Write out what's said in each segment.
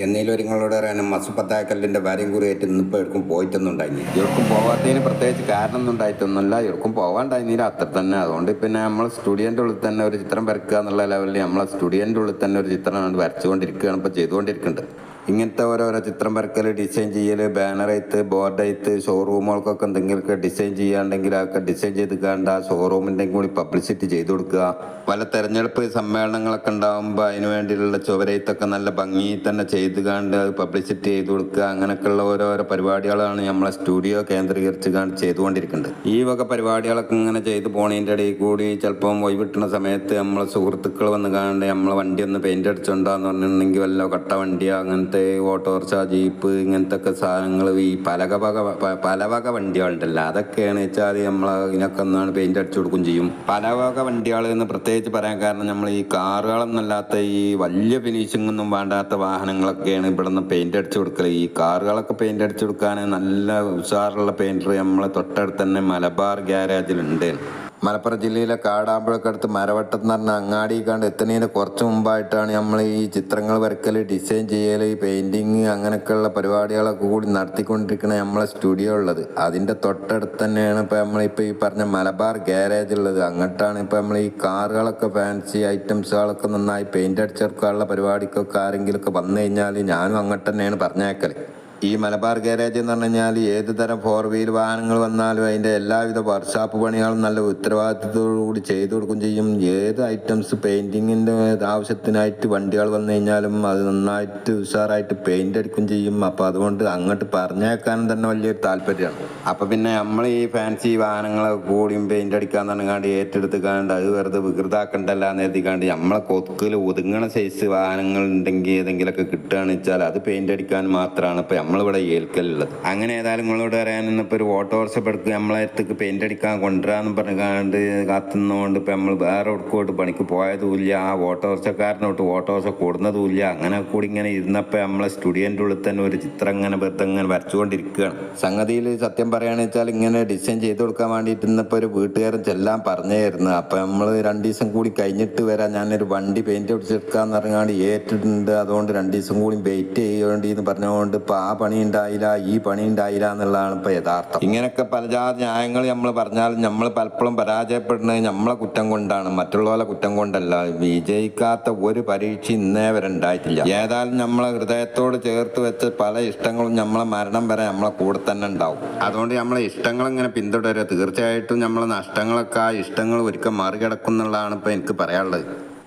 എന്നേലും നിങ്ങളോട് പറയാനും മസുപ്പത്തായക്കല്ലിന്റെ ഭാര്യം കുറിയായിട്ട് ഇന്നിപ്പോൾ എവിടേക്കും പോയിട്ടൊന്നുണ്ടായി ഇവർക്കും പോവാത്തതിന് പ്രത്യേകിച്ച് കാരണം ഒന്നും ഉണ്ടായിട്ടൊന്നുമില്ല. ഇവർക്കും പോകാണ്ടായിരുന്നില്ല അത്ര തന്നെ. അതുകൊണ്ട് പിന്നെ നമ്മൾ സ്റ്റുഡിയോന്റെ ഉള്ളിൽ തന്നെ ഒരു ചിത്രം വരക്കുക എന്നുള്ള ലെവലിൽ നമ്മളെ സ്റ്റുഡിയോന്റെ ഉള്ളിൽ തന്നെ ഒരു ചിത്രം വരച്ചുകൊണ്ടിരിക്കുകയാണ് ഇപ്പോൾ ചെയ്തുകൊണ്ടിരിക്കുന്നുണ്ട്. ഇങ്ങനത്തെ ഓരോരോ ചിത്രം വരക്കൽ ഡിസൈൻ ചെയ്യൽ ബാനർ എഴുത്ത് ബോർഡ് എഴുത്ത് ഷോറൂമുകൾക്കൊക്കെ എന്തെങ്കിലും ഡിസൈൻ ചെയ്യാണ്ടെങ്കിൽ അതൊക്കെ ഡിസൈൻ ചെയ്ത് കണ്ട ഷോറൂമിന്റെ കൂടി പബ്ലിസിറ്റി ചെയ്ത് കൊടുക്കുക. പല തെരഞ്ഞെടുപ്പ് സമ്മേളനങ്ങളൊക്കെ ഉണ്ടാകുമ്പോൾ അതിന് വേണ്ടിയിട്ടുള്ള ചുവരെഴുത്തൊക്കെ നല്ല ഭംഗി തന്നെ ചെയ്ത് കണ്ട് അത് പബ്ലിസിറ്റി ചെയ്ത് കൊടുക്കുക. അങ്ങനെയൊക്കെയുള്ള ഓരോരോ പരിപാടികളാണ് നമ്മളെ സ്റ്റുഡിയോ കേന്ദ്രീകരിച്ച് കണ്ട് ചെയ്തുകൊണ്ടിരിക്കുന്നത്. ഈ വക പരിപാടികളൊക്കെ ഇങ്ങനെ ചെയ്ത് പോണതിന്റെ ഇടയിൽ കൂടി ചിലപ്പം ഒഴിവിട്ടുന്ന സമയത്ത് നമ്മളെ സുഹൃത്തുക്കൾ വന്ന് കാണേണ്ട നമ്മളെ വണ്ടി ഒന്ന് പെയിന്റ് അടിച്ചുണ്ടാന്ന് പറഞ്ഞിട്ടുണ്ടെങ്കിൽ വല്ല കട്ട വണ്ടിയോ അങ്ങനത്തെ ഓട്ടോറിക്ഷ ജീപ്പ് ഇങ്ങനത്തെ ഒക്കെ സാധനങ്ങൾ ഈ പലക വക പ- പല വക വണ്ടികളുണ്ടല്ലോ. അതൊക്കെയാണ് വെച്ചാൽ നമ്മൾ ഇതിനൊക്കെ ഒന്നാണ് പെയിന്റ് അടിച്ചു കൊടുക്കും ചെയ്യും. പല വക വണ്ടികൾ എന്ന് പ്രത്യേകിച്ച് പറയാൻ കാരണം നമ്മൾ ഈ കാറുകളൊന്നല്ലാത്ത ഈ വലിയ ഫിനിഷിംഗ് ഒന്നും വേണ്ടാത്ത വാഹനങ്ങളൊക്കെയാണ് ഇവിടെ നിന്ന് പെയിന്റ് അടിച്ചു കൊടുക്കൽ ഈ കാറുകളൊക്കെ പെയിന്റ് അടിച്ചു കൊടുക്കാൻ നല്ല ഉഷാറുള്ള പെയിന്റർ നമ്മളെ തൊട്ടടുത്ത് തന്നെ മലബാർ ഗ്യാരേജിലുണ്ട് മലപ്പുറം ജില്ലയിലെ കാടാമ്പുഴക്കടുത്ത് മരവട്ടത്ത് മരവട്ടം എന്ന് അങ്ങാടി കണ്ട് എത്തുന്നതിന് കുറച്ച് മുമ്പായിട്ടാണ് നമ്മൾ ഈ ചിത്രങ്ങൾ വരക്കൽ ഡിസൈൻ ചെയ്യൽ പെയിന്റിങ് അങ്ങനെയൊക്കെയുള്ള പരിപാടികളൊക്കെ കൂടി നടത്തിക്കൊണ്ടിരിക്കുന്ന നമ്മളെ സ്റ്റുഡിയോ ഉള്ളത്. അതിന്റെ തൊട്ടടുത്ത് തന്നെയാണ് ഇപ്പോൾ നമ്മളിപ്പോൾ ഈ പറഞ്ഞ മലബാർ ഗ്യാരേജ് ഉള്ളത്. അങ്ങോട്ടാണ് ഇപ്പോൾ നമ്മൾ ഈ കാറുകളൊക്കെ ഫാൻസി ഐറ്റംസുകളൊക്കെ നന്നായി പെയിന്റ് അടിച്ചെടുക്കാനുള്ള പരിപാടിക്കൊക്കെ ആരെങ്കിലുമൊക്കെ വന്നു കഴിഞ്ഞാൽ ഞാനും അങ്ങോട്ട് തന്നെയാണ് പറഞ്ഞേക്കൽ. ഈ മലബാർ ഗാരേജ് എന്ന് പറഞ്ഞു കഴിഞ്ഞാൽ ഏത് തരം ഫോർ വീൽ വാഹനങ്ങൾ വന്നാലും അതിന്റെ എല്ലാവിധ വർക്ക്ഷോപ്പ് പണികളും നല്ല ഉത്തരവാദിത്തത്തോടു കൂടി ചെയ്തു കൊടുക്കും ചെയ്യും. ഏത് ഐറ്റംസ് പെയിന്റിങ്ങിന്റെ ആവശ്യത്തിനായിട്ട് വണ്ടികൾ വന്നു കഴിഞ്ഞാലും അത് നന്നായിട്ട് ഉഷാറായിട്ട് പെയിന്റ് അടിക്കും ചെയ്യും. അപ്പോൾ അതുകൊണ്ട് അങ്ങോട്ട് പറഞ്ഞേക്കാനും തന്നെ വലിയൊരു താല്പര്യമാണ്. അപ്പോൾ പിന്നെ നമ്മൾ ഈ ഫാൻസി വാഹനങ്ങളെ കൂടിയും പെയിന്റ് അടിക്കാൻ തന്നെങ്ങാണ്ട് ഏറ്റെടുത്ത് കാണ്ട് അത് വെറുതെ വികൃതാക്കണ്ടല്ല എന്ന് എഴുതിക്കാണ്ട് നമ്മളെ കൊക്കിൽ ഒതുങ്ങണ സൈസ് വാഹനങ്ങൾ ഉണ്ടെങ്കിൽ ഏതെങ്കിലുമൊക്കെ കിട്ടുകയാണെന്ന് വെച്ചാൽ അത് പെയിന്റ് അടിക്കാൻ മാത്രമാണ് ഇപ്പോൾ നമ്മളിവിടെ ഏൽക്കലുള്ളത്. അങ്ങനെ ഏതായാലും നിങ്ങളോട് പറയാൻ ഇന്നിപ്പോൾ ഒരു ഓട്ടോറിക്ഷ എടുക്കുക നമ്മളെ അടുത്തേക്ക് പെയിന്റ് അടിക്കാൻ കൊണ്ടുവരാന്ന് പറഞ്ഞുകൊണ്ട് കാത്തുന്നതുകൊണ്ട് ഇപ്പം നമ്മൾ വേറെ ഒടുക്കോട്ട് പണിക്ക് പോയതുമില്ല. ആ ഓട്ടോറിക്ഷക്കാരനോട്ട് ഓട്ടോറിക്ഷ കൂടുന്നതുമില്ല. അങ്ങനെ കൂടി ഇങ്ങനെ ഇരുന്നപ്പോൾ നമ്മളെ സ്റ്റുഡിയോന്റെ ഉള്ളിൽ തന്നെ ഒരു ചിത്രം ഇങ്ങനെ വെറുതെ ഇങ്ങനെ വരച്ചുകൊണ്ടിരിക്കുകയാണ്. സംഗതിയിൽ സത്യം പറയുകയാണെന്ന് വെച്ചാൽ ഇങ്ങനെ ഡിസൈൻ ചെയ്ത് കൊടുക്കാൻ വേണ്ടിയിട്ട് ഇന്നിപ്പോൾ ഒരു വീട്ടുകാരൻ ചെല്ലാൻ പറഞ്ഞായിരുന്നു. അപ്പം നമ്മൾ രണ്ട് ദിവസം കൂടി കഴിഞ്ഞിട്ട് വരാം. ഞാനൊരു വണ്ടി പെയിന്റ് അടിച്ചെടുക്കാന്ന് പറഞ്ഞാണ്ട് ഏറ്റിട്ടുണ്ട്. അതുകൊണ്ട് രണ്ട് ദിവസം കൂടി വെയിറ്റ് ചെയ്യേണ്ടി എന്ന് പറഞ്ഞുകൊണ്ട് ഇപ്പം ആ പണി ഉണ്ടായില്ല ഈ പണി ഉണ്ടായില്ല എന്നുള്ളതാണ് ഇപ്പൊ യഥാർത്ഥം. ഇങ്ങനെയൊക്കെ പലജാതി ന്യായങ്ങൾ നമ്മൾ പറഞ്ഞാൽ നമ്മൾ പലപ്പോഴും പരാജയപ്പെടുന്നത് നമ്മളെ കുറ്റം കൊണ്ടാണ്. മറ്റുള്ളവരെ കുറ്റം കൊണ്ടല്ല. വിജയിക്കാത്ത ഒരു പരീക്ഷ ഇന്നേ വരെ ഉണ്ടായിട്ടില്ല. ഏതായാലും നമ്മളെ ഹൃദയത്തോട് ചേർത്ത് വെച്ച് പല ഇഷ്ടങ്ങളും നമ്മളെ മരണം വരെ നമ്മളെ കൂടെ തന്നെ ഉണ്ടാവും. അതുകൊണ്ട് നമ്മളെ ഇഷ്ടങ്ങൾ ഇങ്ങനെ പിന്തുടരുക. തീർച്ചയായിട്ടും നമ്മളെ നഷ്ടങ്ങളൊക്കെ ആ ഇഷ്ടങ്ങൾ ഒരിക്കൽ മറികടക്കും എന്നുള്ളതാണ് ഇപ്പം എനിക്ക് പറയാനുള്ളത്.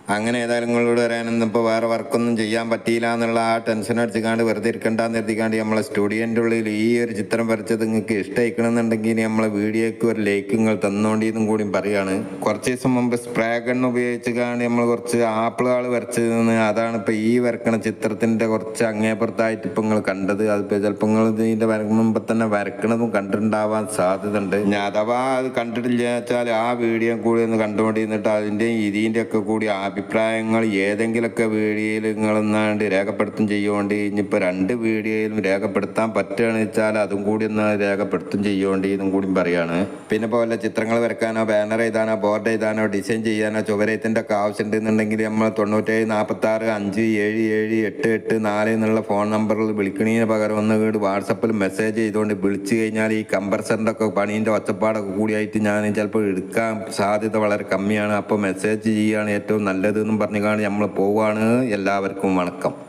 അങ്ങനെ ഏതായാലും നിങ്ങളോട് വരാനൊന്നും ഇപ്പോൾ വേറെ വർക്കൊന്നും ചെയ്യാൻ പറ്റിയില്ല എന്നുള്ള ആ ടെൻഷൻ അടിച്ചുകൊണ്ട് വെറുതെ ഇരിക്കണ്ടെന്ന് എഴുതിക്കാണ്ട് നമ്മളെ സ്റ്റുഡിയോന്റെ ഉള്ളിൽ ഈ ഒരു ചിത്രം വരച്ചത് നിങ്ങൾക്ക് ഇഷ്ടമായിക്കണമെന്നുണ്ടെങ്കിൽ നമ്മളെ വീഡിയോക്ക് ഒരു ലൈക്ക് നിങ്ങൾ തന്നോണ്ടി എന്നും കൂടി പറയുകയാണ് കുറച്ച് ദിവസം മുമ്പ് സ്പ്രേ ഗൺ ഉപയോഗിച്ച് കാണി നമ്മൾ കുറച്ച് ആപ്പിളുകൾ വരച്ചതെന്ന് അതാണ് ഇപ്പോൾ ഈ വരക്കണ ചിത്രത്തിന്റെ കുറച്ച് അങ്ങേപ്പുറത്തായിട്ട് ഇപ്പം നിങ്ങൾ കണ്ടത്. അതിപ്പോൾ ചിലപ്പോൾ നിങ്ങൾ ഇതിന്റെ വരക്കുമ്പോൾ തന്നെ വരക്കണതും കണ്ടിട്ടുണ്ടാവാൻ സാധ്യത ഉണ്ട് ഞാൻ അഥവാ അത് കണ്ടിട്ടില്ല വെച്ചാൽ ആ വീഡിയോ കൂടി ഒന്ന് കണ്ടുകൊണ്ടിരുന്നിട്ട് അതിന്റെയും ഇതിന്റെ ഒക്കെ കൂടി അഭിപ്രായങ്ങൾ ഏതെങ്കിലുമൊക്കെ വീഡിയോയിൽ നിങ്ങളെന്നാണ്ട് രേഖപ്പെടുത്തും ചെയ്യുകൊണ്ട് ഇനിയിപ്പോൾ രണ്ട് വീഡിയോയിലും രേഖപ്പെടുത്താൻ പറ്റുകയാണെന്ന് വെച്ചാൽ അതും കൂടി ഒന്ന് രേഖപ്പെടുത്തും ചെയ്യുകൊണ്ട് ഇതും കൂടി പറയാണ്. പിന്നെ ഇപ്പോൾ വല്ല ചിത്രങ്ങൾ വരക്കാനോ ബാനർ എഴുതാനോ ബോർഡ് എഴുതാനോ ഡിസൈൻ ചെയ്യാനോ ചുവരത്തിന്റെ ഒക്കെ ആവശ്യമുണ്ടെന്നുണ്ടെങ്കിൽ നമ്മൾ തൊണ്ണൂറ്റേഴ് നാൽപ്പത്താറ് അഞ്ച് ഏഴ് ഏഴ് എട്ട് എട്ട് നാല് എന്നുള്ള ഫോൺ നമ്പറിൽ വിളിക്കണതിന് പകരം ഒന്ന് വീട് വാട്സപ്പിൽ മെസ്സേജ് ചെയ്തുകൊണ്ട് വിളിച്ചു കഴിഞ്ഞാൽ ഈ കമ്പർസറിന്റെ ഒക്കെ പണീന്റെ ഒച്ചപ്പാടൊക്കെ കൂടിയായിട്ട് ഞാൻ ചിലപ്പോൾ എടുക്കാൻ സാധ്യത വളരെ കമ്മിയാണ്. അപ്പോൾ മെസ്സേജ് ചെയ്യുകയാണ് ഏറ്റവും നല്ലത്. എന്നും പറഞ്ഞുകൊണ്ട് നമ്മൾ പോവുകയാണ് എല്ലാവർക്കും വണക്കം.